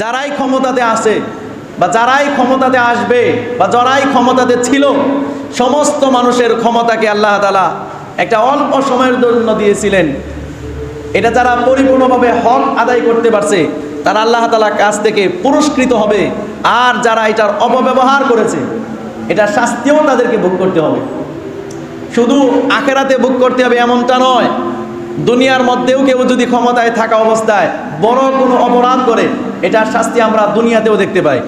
যারাই ক্ষমতাতে আসে বা যারাই ক্ষমতাতে আসবে বা যারাই ক্ষমতাতে ছিল, সমস্ত মানুষের ক্ষমতাকে আল্লাহ তালা একটা অল্প সময়ের জন্য দিয়েছিলেন। এটা যারা পরিপূর্ণভাবে হক আদায় করতে পারছে, তারা আল্লাহ তালা কাছ থেকে পুরস্কৃত হবে। আর যারা এটার অপব্যবহার করেছে, এটা শাস্তিও তাদেরকে ভোগ করতে হবে। শুধু আখেরাতে ভোগ করতে হবে এমনটা নয়, দুনিয়ার মধ্যেও কেউ যদি ক্ষমতায় থাকা অবস্থায় বড় কোনো অপরাধ করে এটার শাস্তি আমরা দুনিয়াতেও দেখতে পাই।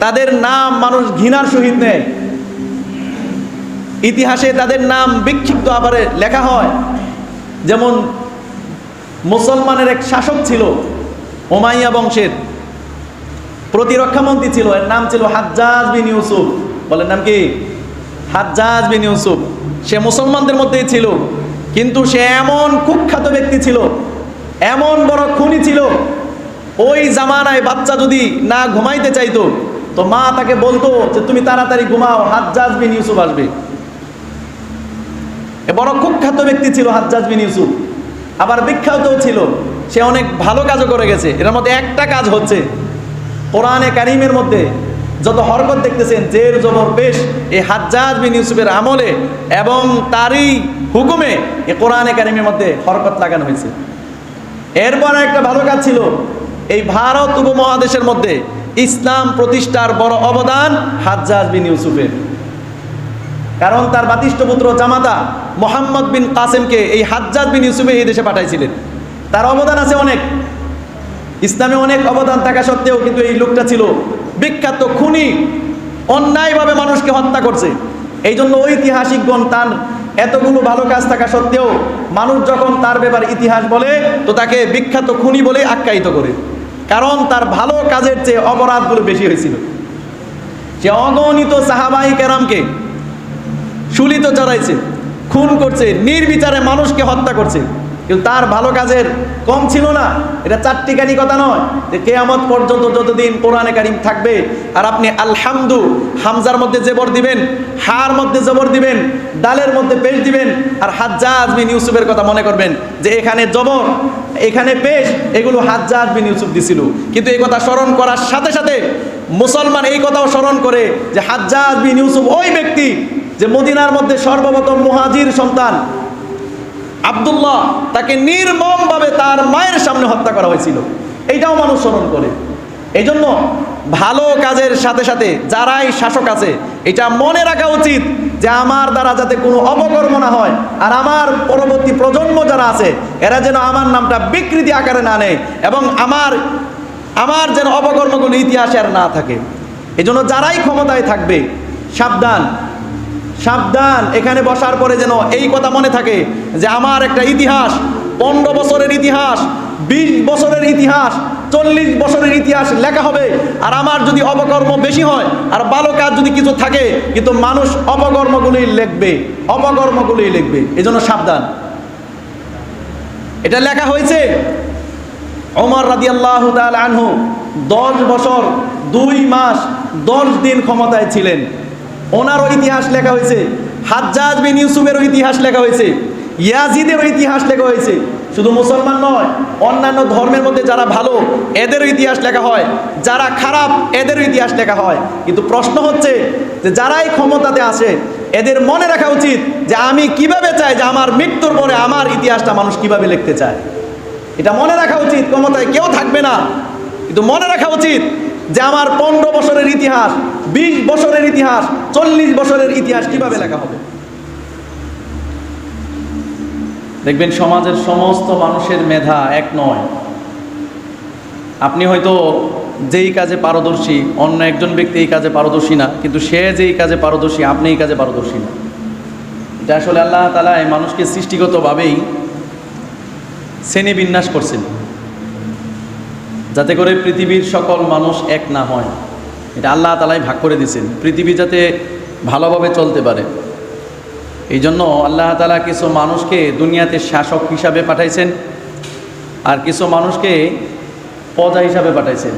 তাদের নাম মানুষ ঘৃণার সহিত নেয়। ইতিহাসে তাদের নাম বিক্ষিপ্ত আবারে লেখা হয়। যেমন মুসলমানের এক শাসক ছিল ওমাইয়া বংশের। প্রতিরক্ষামন্ত্রী ছিল, এর নাম ছিল হাজ্জাজ বিন ইউসুফ। বলেন নাম কি? হাজ্জাজ বিন ইউসুফ। সে মুসলমানদের মধ্যেই ছিল, কিন্তু সে এমন কুখ্যাত ব্যক্তি ছিল, এমন বড় খুনি ছিল ওই জামানায় বাচ্চা যদি না ঘুমাইতে চাইতো, তো মা তাকে বলতো যে তুমি তাড়াতাড়ি ঘুমাও, হাজ্জাজ বিন ইউসুফ আসবে। এ বড় কুখ্যাত ব্যক্তি ছিল হাজ্জাজ বিন ইউসুফ। আবার বিখ্যাতও ছিল। সে অনেক ভালো কাজও করে গেছে। এর মধ্যে একটা কাজ হচ্ছে, কোরআনে কারিমের মধ্যে যত হরকত দেখতেছেন, জের জবর পেশ এই হাজ্জাজ বিন ইউসুফের আমলে এবং তারই হুকুমে এ কোরআনে কারিমের মধ্যে হরকত লাগানো হয়েছে। এরপর একটা ভালো কাজ ছিল এই ভারত উপমহাদেশের মধ্যে ইসলাম প্রতিষ্ঠার বড় অবদান হাজ্জাজ বিন ইউসুফের। কারণ তার বাতিষ্ঠ পুত্র জামাতা মোহাম্মদ বিন কাসেমকে এই হাজ্জাজ বিন ইউসুফে এই দেশে পাঠাইছিলেন। তার অবদান আছে অনেক। ইসলামে অনেক অবদান থাকা সত্ত্বেও কিন্তু এই লোকটা ছিল বিখ্যাত খুনি, অন্যায়ভাবে মানুষকে হত্যা করছে। এই জন্য ঐতিহাসিকগণ তার এতগুলো ভালো কাজ থাকা সত্ত্বেও মানুষ যখন তার ব্যাপার ইতিহাস বলে, তো তাকে বিখ্যাত খুনি বলে আখ্যায়িত করে। কারণ তার ভালো কাজের চেয়ে অপরাধগুলো বেশি হয়েছিল। সে অগণিত সাহাবাহি কেরামকে শুলিত চড়াইছে খুন করছে, নির্বিচারে মানুষকে হত্যা করছে। কিন্তু তার ভালো কাজের কম ছিল না। এটা চারটিকানি কথা নয় যে কেয়ামত পর্যন্ত যতদিন কোরআনে কারিম থাকবে, আর আপনি আলহামদু, হামজার মধ্যে জেবর দিবেন, হার মধ্যে জবর দিবেন, ডালের মধ্যে পেশ দিবেন, আর হাজ্জা আজমিন ইউসুফের কথা মনে করবেন যে এখানে জবর এখানে বেশ এগুলো হাজ্জাজ বিন ইউসুফ দিছিল। কিন্তু এই কথা স্মরণ করার সাথে সাথে মুসলমান এই কথাও স্মরণ করে যে হাজ্জাজ বিন ইউসুফ ওই ব্যক্তি যে মদিনার মধ্যে সর্বপ্রথম মুহাজির সন্তান। আব্দুল্লাহ তাকে নির্মমভাবে তার মায়ের সামনে হত্যা করা হয়েছিল। এইটাও মানুষ স্মরণ করে। এই জন্য ভালো কাজের সাথে সাথে যারাই শাসক আছে, এটা মনে রাখা উচিত যে আমার দ্বারা যাতে কোনো অপকর্ম না হয়, আর আমার পরবর্তী প্রজন্ম যারা আছে, এরা যেন আমার নামটা বিকৃতি আকারে না নেয় এবং আমার আমার যেন অপকর্মগুলো ইতিহাসে আর না থাকে। এই জন্য যারাই ক্ষমতায় থাকবে, সাবধান সাবধান। এখানে বসার পরে যেন এই কথা মনে থাকে যে আমার একটা ইতিহাস, পনেরো বছরের ইতিহাস, বিশ বছরের ইতিহাস চল্লিশ বছরের ইতিহাস লেখা হবে। আর আমার যদি অপকর্ম বেশি হয়, আর ভালো কাজ যদি কিছু থাকে, কিন্তু মানুষ অপকর্মগুলোই লিখবে অপকর্মগুলোই লিখবে। জন্য সাবধান। এটা লেখা হয়েছে অমর রাদি আল্লাহ আনহু দশ বছর দুই মাস দশ দিন ক্ষমতায় ছিলেন। ওনারও ইতিহাস লেখা হয়েছে, হাজ্জাজ বিন ইউসুফেরও ইতিহাস লেখা হয়েছে, ইয়াজিদেরও ইতিহাস লেখা হয়েছে। শুধু মুসলমান নয়, অন্যান্য ধর্মের মধ্যে যারা ভালো, এদেরও ইতিহাস লেখা হয়। যারা খারাপ, এদেরও ইতিহাস লেখা হয়। কিন্তু প্রশ্ন হচ্ছে যে যারাই ক্ষমতাতে আসে, এদের মনে রাখা উচিত যে আমি কীভাবে চাই যে আমার মৃত্যুর পরে আমার ইতিহাসটা মানুষ কীভাবে লিখতে চায়। এটা মনে রাখা উচিত, ক্ষমতায় কেউ থাকবে না। কিন্তু মনে রাখা উচিত যে আমার পনেরো বছরের ইতিহাস, বিশ বছরের ইতিহাস, চল্লিশ বছরের ইতিহাস কীভাবে লেখা হবে? দেখবেন সমাজের সমস্ত মানুষের মেধা এক নয়। আপনি হয়তো যেই কাজে পারদর্শী, অন্য একজন ব্যক্তি এই কাজে পারদর্শী না, কিন্তু সে যেই কাজে পারদর্শী, আপনি এই কাজে পারদর্শী না। এটা আসলে আল্লাহ তালা এই মানুষকে সৃষ্টিগতভাবেই শ্রেণি বিন্যাস করছেন, যাতে করে পৃথিবীর সকল মানুষ এক না হয়। এটা আল্লাহ তালাই ভাগ করে দিয়েছেন। পৃথিবী যাতে ভালোভাবে চলতে পারে। এই জন্য আল্লাহ তালা কিছু মানুষকে দুনিয়াতে শাসক হিসাবে পাঠাইছেন আর কিছু মানুষকে প্রজা হিসাবে পাঠাইছেন।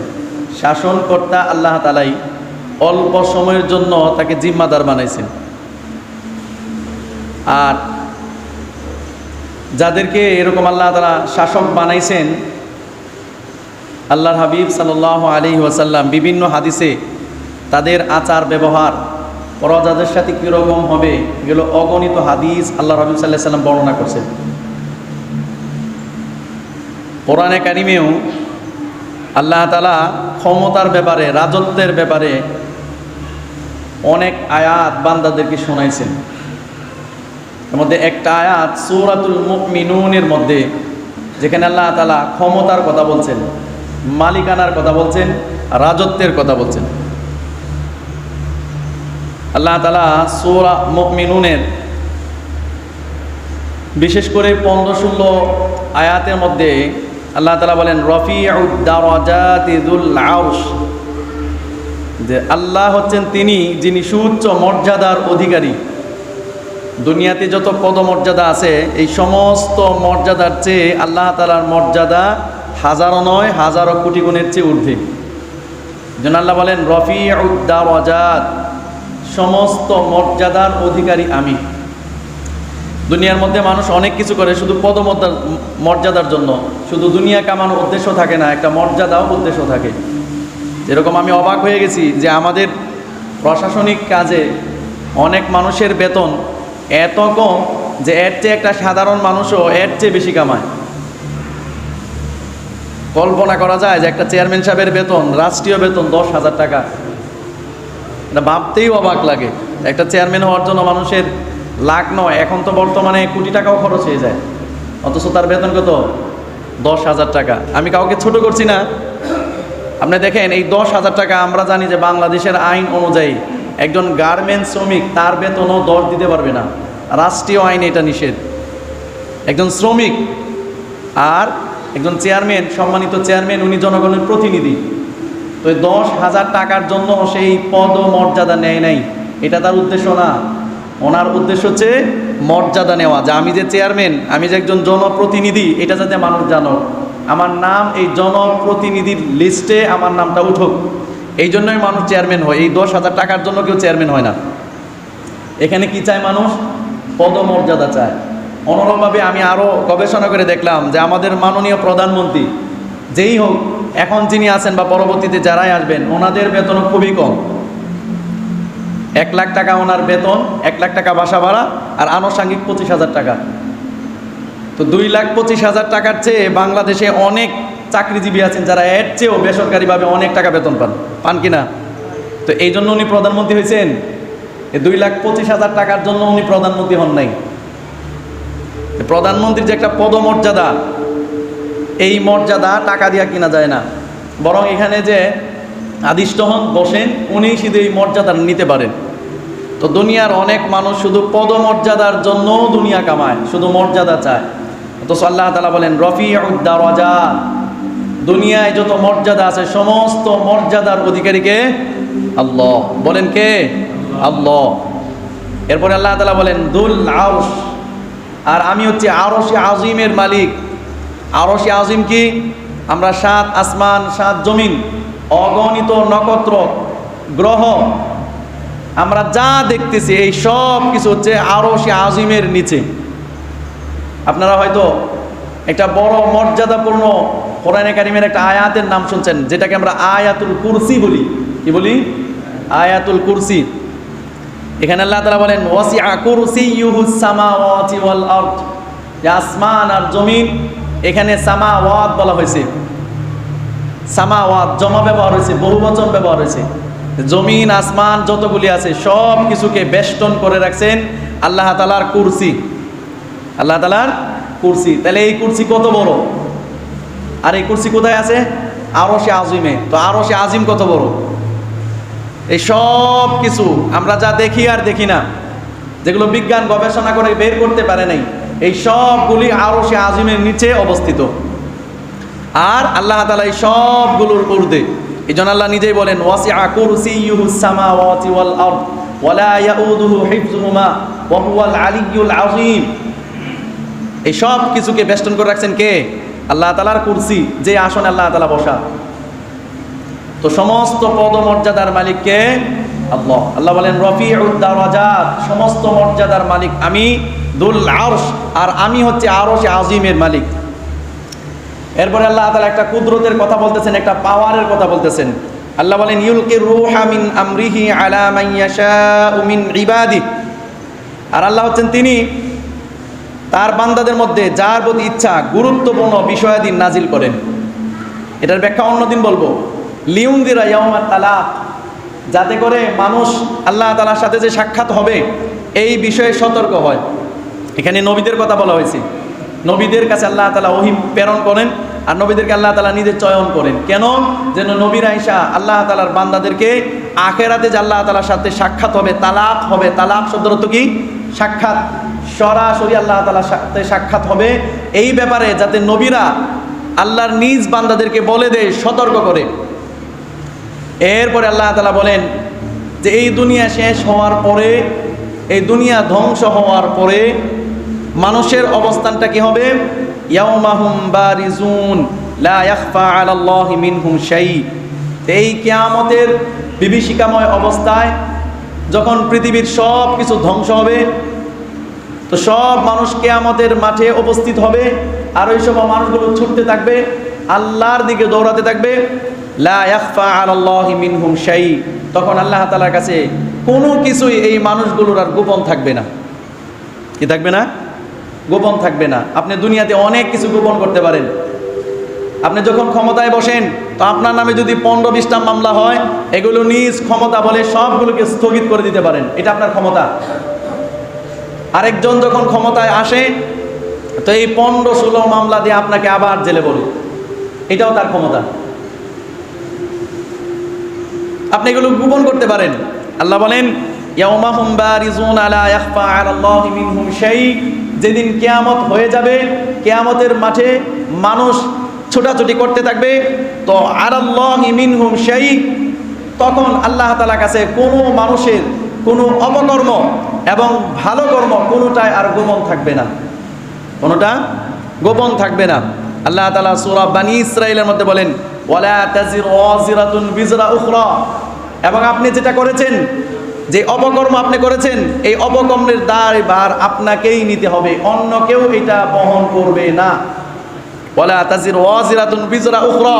শাসনকর্তা আল্লাহ তালাই অল্প সময়ের জন্য তাকে জিম্মাদার বানাইছেন। আর যাদেরকে এরকম আল্লাহ তালা শাসক বানাইছেন, আল্লাহর হাবিব সাল্লাহ আলী ওয়াসাল্লাম বিভিন্ন হাদিসে তাদের আচার ব্যবহার পরজাদের সাথে কীরকম হবে এগুলো অগণিত হাদিস আল্লাহ হাবিব সাল্লাহ সাল্লাম বর্ণনা করছেন কোরআনে কারিমেও আল্লাহ তালা ক্ষমতার ব্যাপারে, রাজত্বের ব্যাপারে অনেক আয়াত বান্দাদেরকে শোনাইছেন। এর মধ্যে একটা আয়াত সৌরাতুল মুকমিনুনের মধ্যে, যেখানে আল্লাহ তালা ক্ষমতার কথা বলছেন, মালিকানার কথা বলছেন, রাজত্বের কথা বলছেন। আল্লাহ তালা সৌরা মুকমিনুনের বিশেষ করে পনেরো ষোলো আয়াতের মধ্যে আল্লাহ তালা বলেন রফি আউস যে আল্লাহ হচ্ছেন তিনি যিনি সুউচ্চ মর্যাদার অধিকারী। দুনিয়াতে যত পদমর্যাদা আছে, এই সমস্ত মর্যাদার চেয়ে আল্লাহ তালার মর্যাদা হাজারো নয়, হাজারো কোটি গুণের চেয়ে ঊর্ধ্বে। যেন আল্লাহ বলেন রফি উদ্দাওয়াজাদ সমস্ত মর্যাদার অধিকারী আমি। দুনিয়ার মধ্যে মানুষ অনেক কিছু করে, শুধু পদমর্যাদার মর্যাদার জন্য। শুধু দুনিয়া কামানোর উদ্দেশ্য থাকে না, একটা মর্যাদাও উদ্দেশ্য থাকে। যেরকম আমি অবাক হয়ে গেছি যে আমাদের প্রশাসনিক কাজে অনেক মানুষের বেতন এত কম যে এর চেয়ে একটা সাধারণ মানুষও এর চেয়ে বেশি কামায়। কল্পনা করা যায় যে একটা চেয়ারম্যান সাহেবের বেতন, রাষ্ট্রীয় বেতন দশ হাজার টাকা। এটা ভাবতেই অবাক লাগে। একটা চেয়ারম্যান হওয়ার জন্য মানুষের লাখ নয়, এখন তো বর্তমানে কোটি টাকাও খরচ হয়ে যায়। অথচ তার বেতন কত? দশ হাজার টাকা। আমি কাউকে ছোট করছি না। আপনি দেখেন, এই দশ হাজার টাকা আমরা জানি যে বাংলাদেশের আইন অনুযায়ী একজন গার্মেন্টস শ্রমিক তার বেতনও দশ দিতে পারবে না। রাষ্ট্রীয় আইনে এটা নিষেধ। একজন শ্রমিক আর একজন চেয়ারম্যান সম্মানিত চেয়ারম্যান উনি জনগণের প্রতিনিধি। তো দশ হাজার টাকার জন্য সেই পদ মর্যাদা নেয় নাই। এটা তার উদ্দেশ্য না। ওনার উদ্দেশ্য হচ্ছে মর্যাদা নেওয়া। যে আমি যে চেয়ারম্যান, আমি যে একজন জনপ্রতিনিধি, এটা যাতে মানুষ জানো। আমার নাম এই জনপ্রতিনিধির লিস্টে আমার নামটা উঠুক। এই জন্যই মানুষ চেয়ারম্যান হয়। এই দশ হাজার টাকার জন্য কেউ চেয়ারম্যান হয় না। এখানে কি চায় মানুষ? পদমর্যাদা চায়। অনুরূপভাবে আমি আরও গবেষণা করে দেখলাম যে আমাদের মাননীয় প্রধানমন্ত্রী, যেই হোক এখন যিনি আছেন বা পরবর্তীতে যারাই আসবেন, ওনাদের বেতন খুবই কম। এক লাখ টাকা ওনার বেতন, এক লাখ টাকা বাসা ভাড়া, আর আনুষাঙ্গিক পঁচিশ হাজার টাকা। তো দুই লাখ পঁচিশ হাজার টাকার চেয়ে বাংলাদেশে অনেক চাকরিজীবী আছেন যারা এর চেয়েও বেসরকারিভাবে অনেক টাকা বেতন পান। পান কি না? তো এই জন্য উনি প্রধানমন্ত্রী হয়েছেন। এই দুই লাখ পঁচিশ হাজার টাকার জন্য উনি প্রধানমন্ত্রী হন নাই। প্রধানমন্ত্রীর যে একটা পদমর্যাদা এই মর্যাদা টাকা দিয়া কিনা যায় না। বরং এখানে যে আদিষ্ট হন, বসেন, উনি শুধু এই মর্যাদা নিতে পারেন। তো দুনিয়ার অনেক মানুষ শুধু পদমর্যাদার জন্য দুনিয়া কামায়, শুধু মর্যাদা চায়। তো সাল্লাহ তালা বলেন রফি উদ্দারাজা দুনিয়ায় যত মর্যাদা আছে, সমস্ত মর্যাদার অধিকারীকে আল্লাহ। বলেন কে? আল্লাহ। এরপরে আল্লাহ তালা বলেন, দুল আউস আর আমি হচ্ছে আরশে আজিমের মালিক। আরশে আজিম কি? আমরা সাত আসমান, সাত জমিন, অগণিত নক্ষত্র, গ্রহ। আমরা যা দেখতেছি, এই সব কিছু হচ্ছে আরশে আজিমের নিচে। আপনারা হয়তো একটা বড় মর্যাদাপূর্ণ কোরআনে কারিমের একটা আয়াতের নাম শুনছেন, যেটাকে আমরা আয়াতুল কুরসি বলি। কি বলি? আয়াতুল কুরসি। এখানে আল্লাহ তালা বলেন ওয়াসি আকুরসি সামাওয়াতি ওয়াল আরদ। যে আসমান আর জমিন এখানে সামাওয়াত বলা হয়েছে। সামাওয়াত, জমা ব্যবহার হয়েছে বহু বচন ব্যবহার হয়েছে। জমিন, আসমান, যতগুলি আছে সব কিছুকে বেষ্টন করে রাখছেন আল্লাহ তালার কুরসি। আল্লাহ তালার কুরসি। তাহলে এই কুরসি কত বড়? আর এই কুরসি কোথায় আছে? আরও সে আজিমে। তো আরও সে আজিম কত বড়? এই সব কিছু আমরা যা দেখি আর দেখি না, যেগুলো বিজ্ঞান গবেষণা করে বের করতে পারে নাই এই সবগুলি আরও সে আজিমের নিচে অবস্থিত। আর আল্লাহ তালা এই সবগুলোর ঊর্ধ্বে, এই জন্য আল্লাহ নিজেই বলেন ওয়াসি আকুরসিয়ুহু সামাওয়াতি ওয়াল আরদ ওয়ালা ইয়াউদুহু হিফযুহুমা, ওয়া হুয়াল আলিয়্যুল আযীম। এই সব কিছুকে বেষ্টন করে রাখছেন কে? আল্লাহ তালার কুরসি, যে আসনে আল্লাহ তালা বসা। তো সমস্ত পদমর্যাদার মালিককে আল্লাহ। আল্লাহ বলেন রফি উদ্দারাজাত সমস্ত মর্যাদার মালিক আমি, দুল আর আমি হচ্ছে আরশ আজিমের মালিক। এরপরে আল্লাহ তালা একটা কুদরতের কথা বলতেছেন, একটা পাওয়ারের কথা বলতেছেন। আল্লাহ বলেন, ইউলকি রুহা মিন আমরিহি আলা মান ইয়াশাউ মিন ইবাদি আর আল্লাহ হচ্ছেন তিনি তার বান্দাদের মধ্যে যার প্রতি ইচ্ছা গুরুত্বপূর্ণ বিষয়াদি নাজিল করেন। এটার ব্যাখ্যা অন্যদিন বলব। লিউন্দিরা ইয়াউমাত তালাক, যাতে করে মানুষ আল্লাহ তালার সাথে যে সাক্ষাৎ হবে, এই বিষয়ে সতর্ক হয়। এখানে নবীদের কথা বলা হয়েছে। নবীদের কাছে আল্লাহ তালা ওহিম প্রেরণ করেন আর নবীদেরকে আল্লাহ তালা নিজের চয়ন করেন। কেন? যেন নবীর আইসা আল্লাহ তালার বান্দাদেরকে আখেরাতে যে আল্লাহ তালার সাথে সাক্ষাৎ হবে, তালাক হবে, তালাক শব্দ অর্থ কি? সাক্ষাৎ। সরাসরি আল্লাহ তালার সাথে সাক্ষাৎ হবে। এই ব্যাপারে যাতে নবীরা আল্লাহর নিজ বান্দাদেরকে বলে দেয়, সতর্ক করে। এরপরে আল্লাহ তালা বলেন যে এই দুনিয়া শেষ হওয়ার পরে, এই দুনিয়া ধ্বংস হওয়ার পরে মানুষের অবস্থানটা কি হবে? ইয়াউমাহুম বারিজুন, লা ইয়াখফা আলাল্লাহি মিনহুম শাই। এই কিয়ামতের বিভীষিকাময় অবস্থায় যখন পৃথিবীর সব কিছু ধ্বংস হবে, তো সব মানুষ কেয়ামতের মাঠে উপস্থিত হবে আর ওই সব মানুষগুলো ছুটতে থাকবে, আল্লাহর দিকে দৌড়াতে থাকবে। মিনহুম শাই। তখন আল্লাহ তাআলার কাছে কোনো কিছুই এই মানুষগুলোর আর গোপন থাকবে না। কি থাকবে না? গোপন থাকবে না। আপনি দুনিয়াতে অনেক কিছু গোপন করতে পারেন। আপনি যখন ক্ষমতায় বসেন, তো আপনার নামে যদি পনেরো বিশটা মামলা হয়, এগুলো নিজ ক্ষমতা বলে সবগুলোকে স্থগিত করে দিতে পারেন। এটা আপনার ক্ষমতা। আরেকজন যখন ক্ষমতায় আসে, তো এই পনেরো ষোলো মামলা দিয়ে আপনাকে আবার জেলে বলে। এটাও তার ক্ষমতা। আপনি এগুলো গোপন করতে পারেন। আল্লাহ বলেন, ইয়াউমাহুম বারিজুন আলা ইয়াখফা আলাল্লাহি মিনহুম শাই যেদিন কেয়ামত হয়ে যাবে, কেয়ামতের মাঠে মানুষ ছোটাছুটি করতে থাকবে, তো মিনহুম শাই তখন আল্লাহ তালা কাছে কোনো মানুষের কোনো অপকর্ম এবং ভালো কর্ম কোনোটাই আর গোপন থাকবে না। কোনোটা গোপন থাকবে না। আল্লাহ তালা সূরা বানি ইসরাইলের মধ্যে বলেন, ওয়ালা তাজির বিজরা এবং আপনি যেটা করেছেন যে অপকর্ম আপনি করেছেন, এই অপকর্মের দায় বার আপনাকেই নিতে হবে, অন্য কেউ এটা বহন করবে না। ওয়ালা তাজির ওয়াজিরাতুন বিজরা উখরা।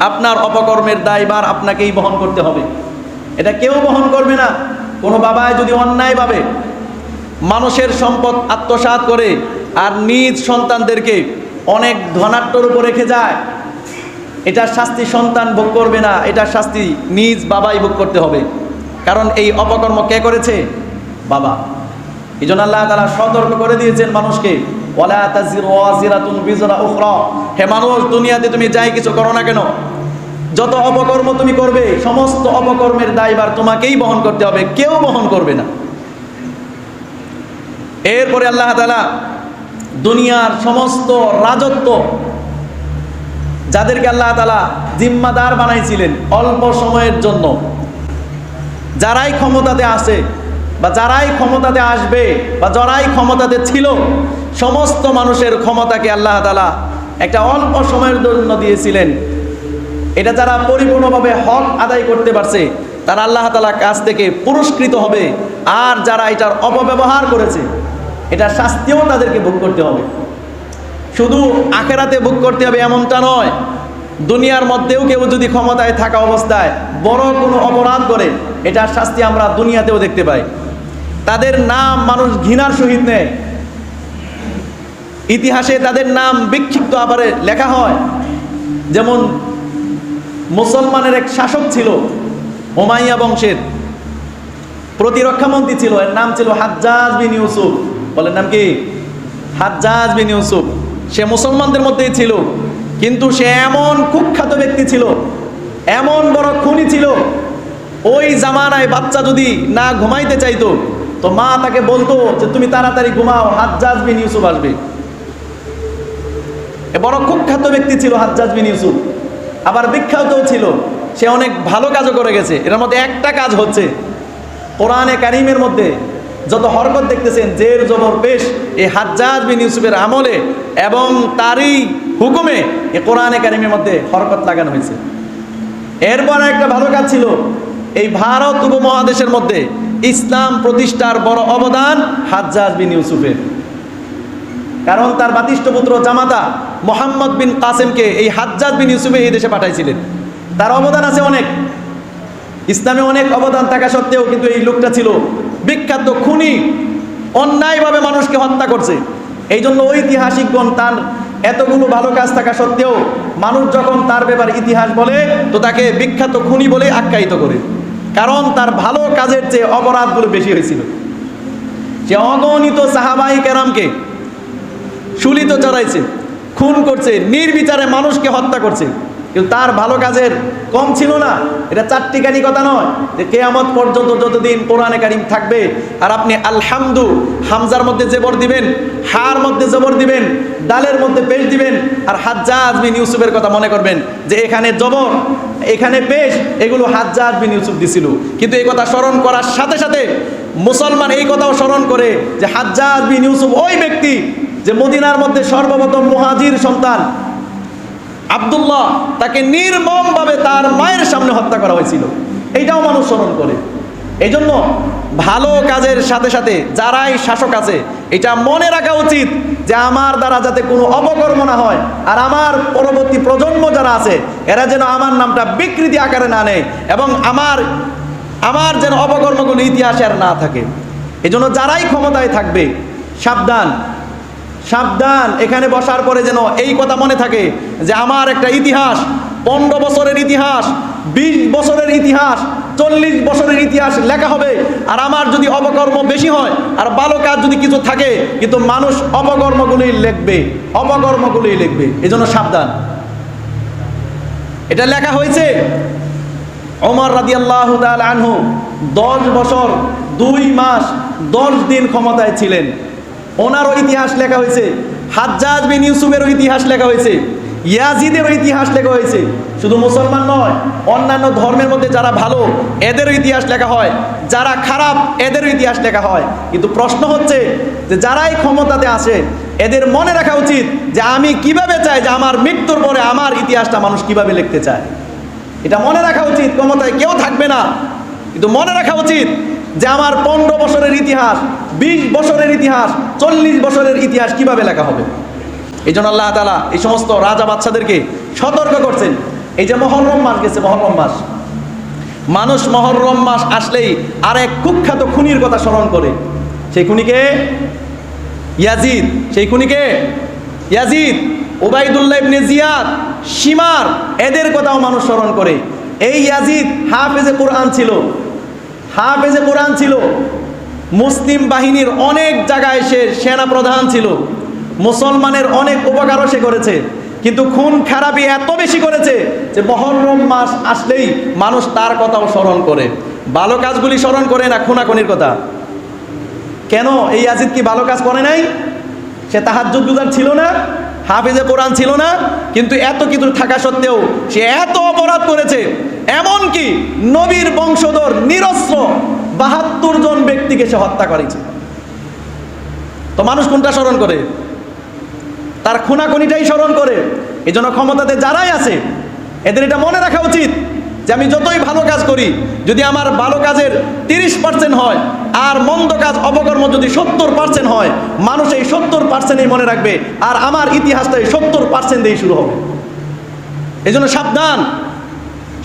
আপনার অপকর্মের দায়বার আপনাকেই বহন করতে হবে। এটা কেউ বহন করবে না। কোনো বাবায় যদি অন্যায়ভাবে মানুষের সম্পদ আত্মসাৎ করে আর নিজ সন্তানদেরকে অনেক ধনাট্যর উপর রেখে যায় এটার শাস্তি সন্তান ভোগ করবে না এটার শাস্তি নিজ বাবাই ভোগ করতে হবে। কারণ এই অপকর্ম কে করেছে? বাবা। এই জন্য আল্লাহ তালা সতর্ক করে দিয়েছেন মানুষকে তাজির হে মানুষ, দুনিয়াতে তুমি যাই কিছু করো না কেন? যত অপকর্ম তুমি করবে, সমস্ত অপকর্মের দায়ভার তোমাকেই বহন করতে হবে, কেউ বহন করবে না। এরপরে আল্লাহ তালা দুনিয়ার সমস্ত রাজত্ব যাদেরকে আল্লাহ তালা জিম্মাদার বানাইছিলেন অল্প সময়ের জন্য যারাই ক্ষমতাতে আসে বা যারাই ক্ষমতাতে আসবে বা যারাই ক্ষমতাতে ছিল, সমস্ত মানুষের ক্ষমতাকে আল্লাহ তালা একটা অল্প সময়ের জন্য দিয়েছিলেন। এটা যারা পরিপূর্ণভাবে হক আদায় করতে পারছে, তারা আল্লাহ তালা কাছ থেকে পুরস্কৃত হবে। আর যারা এটার অপব্যবহার করেছে, এটার শাস্তিও তাদেরকে ভোগ করতে হবে। শুধু আখেরাতে ভোগ করতে হবে এমনটা নয় দুনিয়ার মধ্যেও কেউ যদি ক্ষমতায় থাকা অবস্থায় বড় কোনো অপরাধ করে, এটার শাস্তি আমরা দুনিয়াতেও দেখতে পাই। তাদের নাম মানুষ ঘৃণার সহিত নেয়। ইতিহাসে তাদের নাম বিক্ষিপ্ত আবারে লেখা হয়। যেমন মুসলমানের এক শাসক ছিল ওমাইয়া বংশের। প্রতিরক্ষামন্ত্রী ছিল, এর নাম ছিল হাজ্জাজ বিন ইউসুফ। বলেন নাম কি? হাজ্জাজ বিন ইউসুফ। সে মুসলমানদের মধ্যেই ছিল। কিন্তু সে এমন কুখ্যাত ব্যক্তি ছিল, এমন বড় খুনি ছিল, ওই জামানায় বাচ্চা যদি না ঘুমাইতে চাইতো, তো মা তাকে বলতো যে, তুমি তাড়াতাড়ি ঘুমাও হাজ্জাজ বিন ইউসুফ আসবে। এ বড় কুখ্যাত ব্যক্তি ছিল হাজ্জাজ বিন ইউসুফ। আবার বিখ্যাতও ছিল, সে অনেক ভালো কাজও করে গেছে। এর মধ্যে একটা কাজ হচ্ছে, কোরআনে কারিমের মধ্যে যত হরকত দেখতেছেন, জের জবর পেশ, এই হাজ্জাজ বিন ইউসুফের আমলে এবং তারই হুকুমে এ কোরআন একাডেমির মধ্যে হরকত লাগানো হয়েছে। এরপর একটা ভালো কাজ ছিল, এই ভারত উপমহাদেশের মধ্যে ইসলাম প্রতিষ্ঠার বড় অবদান হাজ্জাজ বিন ইউসুফের। কারণ তার পুত্র জামাতা মোহাম্মদ বিন কাসেমকে এই হাজ্জাজ বিন ইউসুফে এই দেশে পাঠাইছিলেন। তার অবদান আছে অনেক। ইসলামে অনেক অবদান থাকা সত্ত্বেও কিন্তু এই লোকটা ছিল বিখ্যাত খুনি, অন্যায়ভাবে মানুষকে হত্যা করছে। এই জন্য ঐতিহাসিকগণ তার এতগুলো ভালো কাজ থাকা সত্ত্বেও মানুষ যখন তার ব্যাপার ইতিহাস বলে, তো তাকে বিখ্যাত খুনি বলে আখ্যায়িত করে। কারণ তার ভালো কাজের চেয়ে অপরাধগুলো বেশি হয়েছিল। যে অগণিত সাহাবাহী কেরামকে সুলিত চড়াইছে, খুন করছে, নির্বিচারে মানুষকে হত্যা করছে। কিন্তু তার ভালো কাজের কম ছিল না। এটা চারটিকানি কথা নয় যে কেয়ামত পর্যন্ত যতদিন কোরআনে কারিম থাকবে, আর আপনি আলহামদু, হামজার মধ্যে জেবর দিবেন, হার মধ্যে জবর দিবেন, ডালের মধ্যে পেশ দিবেন, আর হাজ্জাজ বিন ইউসুফের কথা মনে করবেন যে এখানে জবর, এখানে পেশ, এগুলো হাজ্জাজ বিন ইউসুফ দিছিল। কিন্তু এই কথা স্মরণ করার সাথে সাথে মুসলমান এই কথাও স্মরণ করে যে হাজ্জাজ বিন ইউসুফ ওই ব্যক্তি যে মদিনার মধ্যে সর্বপ্রথম মুহাজির সন্তান আব্দুল্লাহ তাকে নির্মমভাবে তার মায়ের সামনে হত্যা করা হয়েছিল। এইটাও মানুষ স্মরণ করে। এই জন্য ভালো কাজের সাথে সাথে যারাই শাসক আছে, এটা মনে রাখা উচিত যে আমার দ্বারা যাতে কোনো অপকর্ম না হয় আর আমার পরবর্তী প্রজন্ম যারা আছে, এরা যেন আমার নামটা বিকৃতি আকারে না নেয় এবং আমার আমার যেন অপকর্মগুলো ইতিহাসে আর না থাকে। এই জন্য যারাই ক্ষমতায় থাকবে, সাবধান। সাবধান, এখানে বসার পরে যেন এই কথা মনে থাকে যে আমার একটা ইতিহাস, পনেরো বছরের ইতিহাস, বিশ বছরের ইতিহাস, চল্লিশ বছরের ইতিহাস লেখা হবে। আর আমার যদি অপকর্ম বেশি হয়, আর ভালো কাজ যদি কিছু থাকে, কিন্তু মানুষ অপকর্মগুলোই লিখবে অপকর্মগুলোই লিখবে। এজন্য সাবধান। এটা লেখা হয়েছে অমর রাদিয়াল্লাহু আনহু। দশ বছর, দুই মাস, দশ দিন ক্ষমতায় ছিলেন। ওনারও ইতিহাস লেখা হয়েছে, হাজ্জাজ বিন ইউসুফেরও ইতিহাস লেখা হয়েছে, ইয়াজিদেরও ইতিহাস লেখা হয়েছে। শুধু মুসলমান নয়, অন্যান্য ধর্মের মধ্যে যারা ভালো, এদেরও ইতিহাস লেখা হয়। যারা খারাপ, এদেরও ইতিহাস লেখা হয়। কিন্তু প্রশ্ন হচ্ছে যে যারাই ক্ষমতাতে আসে, এদের মনে রাখা উচিত যে আমি কীভাবে চাই যে আমার মৃত্যুর পরে আমার ইতিহাসটা মানুষ কীভাবে লিখতে চায়। এটা মনে রাখা উচিত, ক্ষমতায় কেউ থাকবে না। কিন্তু মনে রাখা উচিত যে আমার পনেরো বছরের ইতিহাস, বিশ বছরের ইতিহাস, চল্লিশ বছরের ইতিহাস কীভাবে লেখা হবে? এই জন্য আল্লাহ তালা এই সমস্ত রাজা বাচ্চাদেরকে সতর্ক করছেন। এই যে মহরম মাস গেছে, মহরম মাস। মানুষ মহরম মাস আসলেই আর এক কুখ্যাত খুনির কথা স্মরণ করে। সেই খুনিকে ইয়াজিদ, সেই খুনিকে ইয়াজিদ ওবাইদুল্লাহ ইবনে জিয়াদ সীমার এদের কথাও মানুষ স্মরণ করে। এই ইয়াজিদ হাফেজে কোরআন ছিল। হাফেজে কোরআন ছিল। মুসলিম বাহিনীর অনেক জায়গায় সে সেনা প্রধান ছিল। মুসলমানের অনেক উপকারও সে করেছে। কিন্তু খুন খারাপি এত বেশি করেছে যে মহরম মাস আসলেই মানুষ তার কথাও স্মরণ করে। ভালো কাজগুলি স্মরণ করে না খুনাখুনির কথা? কেন এই আজিদ কি ভালো কাজ করে নাই? সে তাহার গুজার ছিল না? হাফিজে কোরআন ছিল না, কিন্তু এত কিছু থাকা সত্ত্বেও সে এত অপরাধ করেছে। এমনকি নবীর বংশধর নিরস্ত্র বাহাত্তর জন ব্যক্তিকে সে হত্যা করেছে। তো মানুষ কোনটা স্মরণ করে? তার খুনাখুনিটাই স্মরণ করে। এই জন্য ক্ষমতাতে যারাই আছে, এদের এটা মনে রাখা উচিত যে আমি যতই ভালো কাজ করি, যদি আমার ভালো কাজের তিরিশ পার্সেন্ট হয়, আর মন্দ কাজ অপকর্ম যদি সত্তর পার্সেন্ট হয়, মানুষ এই সত্তর পার্সেন্টই মনে রাখবে, আর আমার ইতিহাসটা এই সত্তর পার্সেন্ট দিয়েই শুরু হবে। এই জন্য সাবধান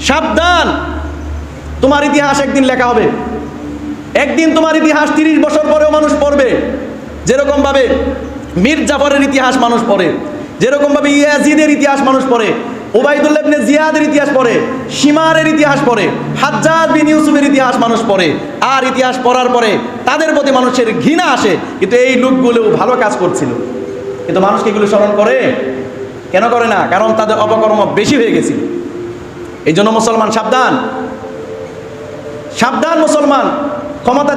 সাবধান। তোমার ইতিহাস একদিন লেখা হবে। একদিন তোমার ইতিহাস তিরিশ বছর পরেও মানুষ পড়বে। যেরকমভাবে মীর জাফরের ইতিহাস মানুষ পড়ে, যেরকমভাবে ইয়াজিদের ইতিহাস মানুষ পড়ে ওবায়দুল্লাহ ইবনে জিয়াদের ইতিহাস পড়ে সীমারের ইতিহাস পড়ে, হাজ্জাজ বিন ইউসুফের ইতিহাস মানুষ পড়ে, আর ইতিহাস পড়ার পরে তাদের প্রতি মানুষের ঘৃণা আসে, কিন্তু এই লোকগুলো ভালো কাজ করছিল। কিন্তু মানুষ এগুলো স্মরণ করে? কেন করে না? কারণ তাদের অপকর্ম বেশি হয়ে গেছিল। এই জন্য মুসলমান সাবধান। সাবধান মুসলমান। ক্ষমতা